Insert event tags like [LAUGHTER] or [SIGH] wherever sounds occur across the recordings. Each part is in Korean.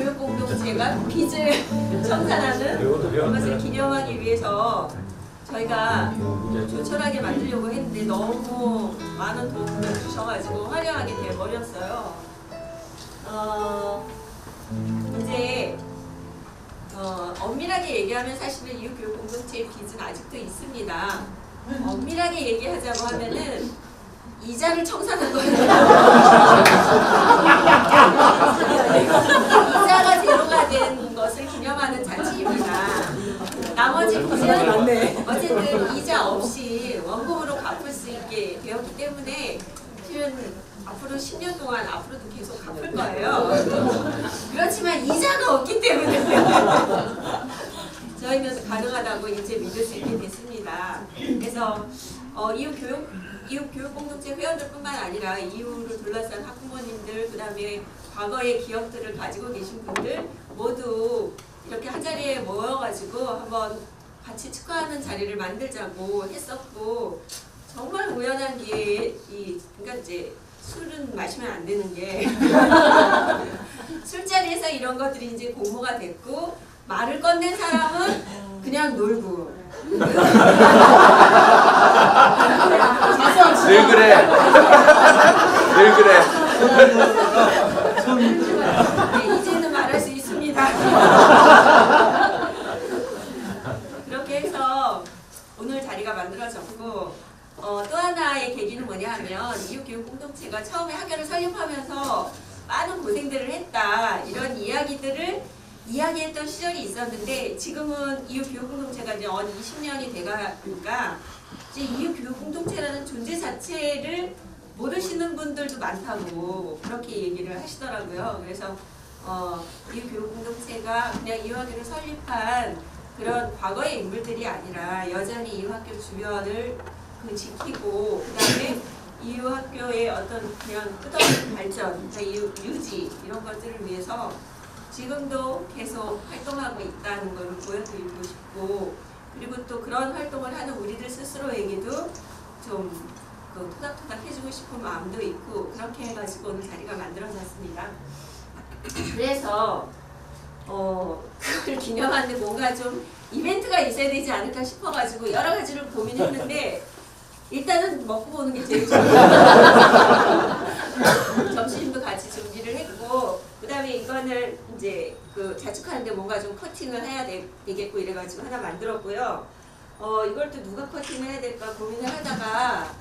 교육 공동체가 빚을 청산하는 것을 기념하기 위해서 저희가 조촐하게 만들려고 했는데 너무 많은 도움을 주셔가지고 화려하게 돼버렸어요. 어, 이제 어, 엄밀하게 얘기하면 사실은 이웃교육 공동체의 빚은 아직도 있습니다. 엄밀하게 얘기하자고 하면은 이자를 청산한 거예요. [LAUGHS] 이자가 제로가 된 것을 기념하는 잔치입니다. 나머지 빚은 어쨌든 이자 없이 원금으로 갚을 수 있게 되었기 때문에 실은 앞으로 10년 동안 앞으로도 계속 갚을 거예요. 그렇지만 이자가 없기 때문에 [LAUGHS] 저희는 가능하다고 이제 믿을 수 있게 됐습니다. 그래서 어, 이후 교육 이후 교육 공동체 회원들뿐만 아니라 이후를 둘러싼 학부모님들 그다음에 과거의 기억들을 가지고 계신 분들 모두 이렇게 한 자리에 모여가지고 한번 같이 축하하는 자리를 만들자고 했었고 정말 우연한 기회에 이 그러니까 이제 술은 마시면 안 되는 게 [LAUGHS] 술자리에서 이런 것들이 이제 공모가 됐고 말을 꺼낸 사람은 그냥 놀고 늘 그래. 늘 그래. 네, 이제는 말할 수 있습니다. 그렇게 해서 오늘 자리가 만들어졌고 어, 또 하나의 계기는 뭐냐 하면 이웃 교육 공동체가 처음에 학교를 설립하면서 많은 고생들을 했다 이런 이야기들을 이야기했던 시절이 있었는데 지금은 이웃 교육 공동체가 이제 언 20년이 돼가니까 이제 이웃 교육 공동체라는 존재 자체를 모르시는 분들도 많다고 그렇게 얘기를 하시더라고요. 그래서 어, 이 교육 공동체가 그냥 이 학교를 설립한 그런 과거의 인물들이 아니라 여전히 이 학교 주변을 그 지키고 그 다음에 이 학교의 어떤 그냥 끝없는 발전, 그러니까 이 유지 이런 것들을 위해서 지금도 계속 활동하고 있다는 걸 보여드리고 싶고 그리고 또 그런 활동을 하는 우리들 스스로에게도 좀 그 토닥토닥 해주고 싶은 마음도 있고 그렇게 해가지고 오늘 자리가 만들어졌습니다. 그래서 어 그걸 기념하는데 뭔가 좀 이벤트가 있어야 되지 않을까 싶어가지고 여러 가지를 고민했는데 일단은 먹고 보는 게 제일 중요해요. [LAUGHS] 점심도 같이 준비를 했고 그다음에 이거는 이제 그 자축하는데 뭔가 좀 커팅을 해야 되, 겠고 이래가지고 하나 만들었고요. 어 이걸 또 누가 커팅을 해야 될까 고민을 하다가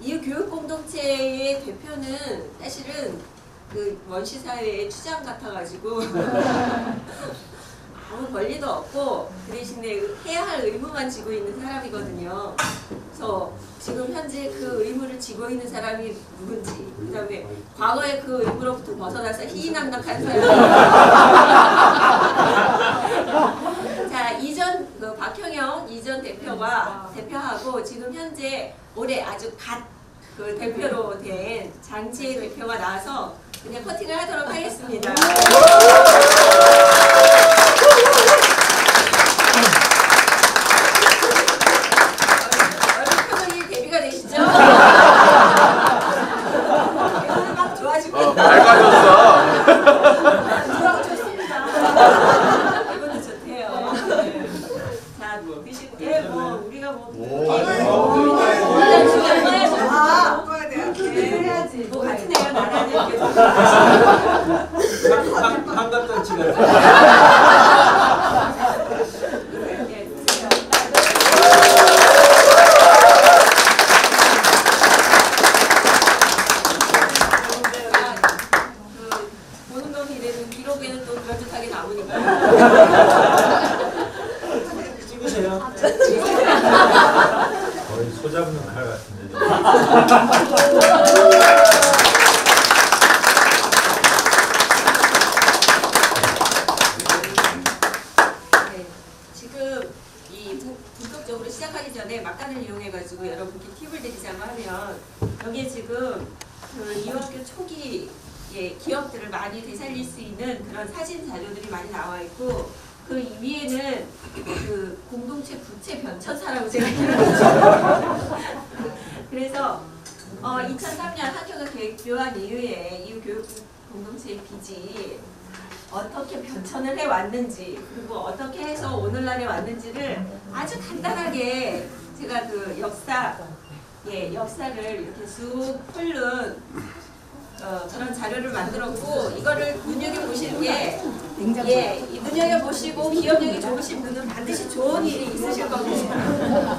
이 교육 공동체의 대표는 사실은 그 원시 사회의 추장 같아가지고 [LAUGHS] 아무 권리도 없고 그 대신에 해야 할 의무만 지고 있는 사람이거든요. 그래서 지금 현재 그 의무를 지고 있는 사람이 누군지, 그 다음에 과거의 그 의무로부터 벗어나서 희희낙낙한 사람. 자 이전 그 박형영 이전 대표와 대표하고 지금 현재 올해 아주 갓 그 대표로 된 장지혜 대표가 나와서 그냥 커팅을 하도록 하겠습니다. 얼굴 표정이 대비가 되시죠? 막 좋아지고 어, 밝아졌어. 좋아 좋습니다. 이것도 좋대요. 네. 자, 드시고 예, 뭐 우리가 뭐 일단 중요한 거예요. 아, 먹어야 돼요. 해야지. 뭐 같은 애가 나라는 게 네. 그 놈이 되는 기록에는 또 그럴듯하게 나오니까 찍으세요. 거의 소 잡는 칼 같은데. 네, 지금 이 본- 본격적으로 시작하기 전에 막간을 이용해가지고 여러분께 팁을 드리자고 하면 여기에 지금 그 이학교 초기 예, 기업들을 많이 되살릴 수 있는 그런 사진 자료들이 많이 나와 있고 그 위에는 그 공동체 부채 변천사라고 제가 어, 2003년 학교가 개교한 이후에 이 교육 공동체의 빚이 어떻게 변천을 해 왔는지 그리고 어떻게 해서 오늘날에 왔는지를 아주 간단하게 제가 그 역사 예 역사를 이렇게 쑥 훑는 어, 그런 자료를 만들었고 이거를 눈여겨 보시는 게 예, 이 눈여겨 보시고 기억력이 좋으신 분은 반드시 좋은 일이 있으실 겁니다.